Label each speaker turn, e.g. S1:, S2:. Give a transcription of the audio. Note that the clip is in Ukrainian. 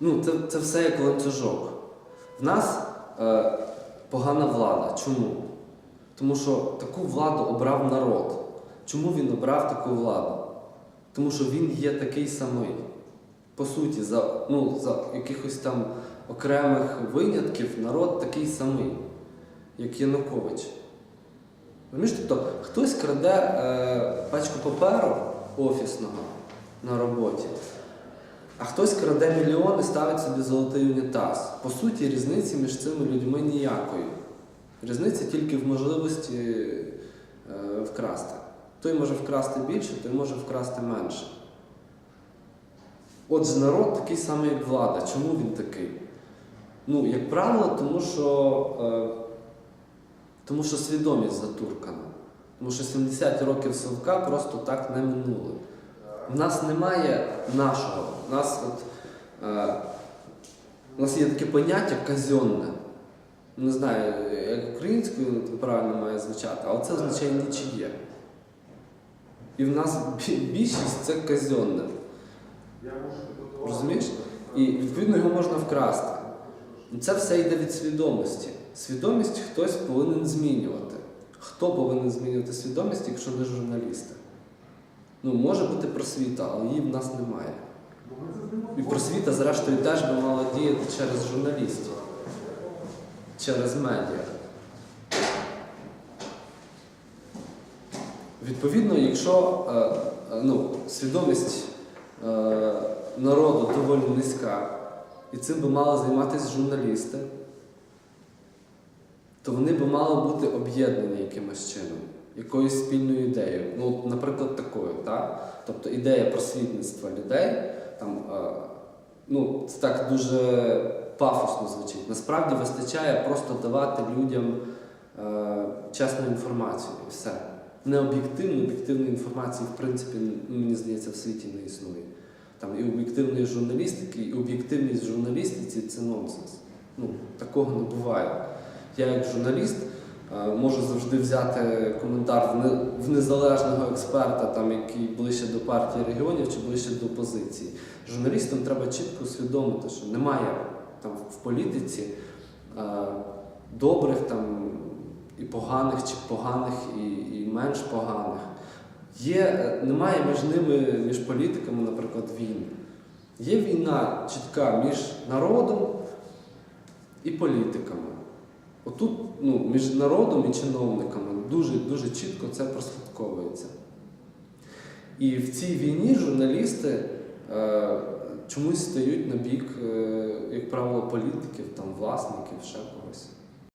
S1: Ну, це, це все як ланцюжок. В нас е, погана влада. Чому? Тому що таку владу обрав народ. Чому він обрав таку владу? Тому що він є такий самий. По суті, за, ну, за якихось там окремих винятків народ такий самий, як Янукович. Розумієш, тобто хтось краде е, пачку паперу офісного на роботі, а хтось краде мільйони, ставить собі золотий унітаз. По суті, різниці між цими людьми ніякої. Різниця тільки в можливості е, вкрасти. Той може вкрасти більше, той може вкрасти менше. Отже, народ такий самий, як влада. Чому він такий? Ну, як правило, тому що, е, тому що свідомість затуркана. Тому що 70 років совка просто так не минули. В нас немає нашого. В нас, от, е, у нас є таке поняття казенне. Не знаю, як українською правильно має звучати, але це означає нічиє. І в нас більшість це казенне. Розумієш? І відповідно його можна вкрасти. Це все йде від свідомості. Свідомість хтось повинен змінювати. Хто повинен змінювати свідомість, якщо не журналісти? Ну, може бути просвіта, але її в нас немає. І просвіта, зрештою, теж би мала діяти через журналістів, через медіа. Відповідно, якщо е, е, ну, свідомість е, народу доволі низька, і цим би мали займатися журналісти, то вони би мали бути об'єднані якимось чином, якоюсь спільною ідеєю. Ну, наприклад. Так? Ідея просвітництва людей, там, е, ну, це так дуже пафосно звучить. Насправді вистачає просто давати людям е, чесну інформацію і все. Необ'єктивну, об'єктивної інформації, в принципі, мені здається, в світі не існує. Там і об'єктивної журналістики, і об'єктивність в журналістиці це нонсенс. Ну, такого не буває. Я як журналіст можу завжди взяти коментар в незалежного експерта, там, який ближче до партії регіонів чи ближче до опозиції. Журналістам треба чітко усвідомити, що немає там в політиці е, добрих там і поганих, чи поганих, і, і менш поганих. Є, е, немає між ними, між політиками, наприклад, війн. Є війна чітка між народом і політиками. Отут ну, між народом і чиновниками дуже, дуже чітко це прослідковується. І в цій війні журналісти е, чомусь стають на бік, е, як правило, політиків, там, власників, ще.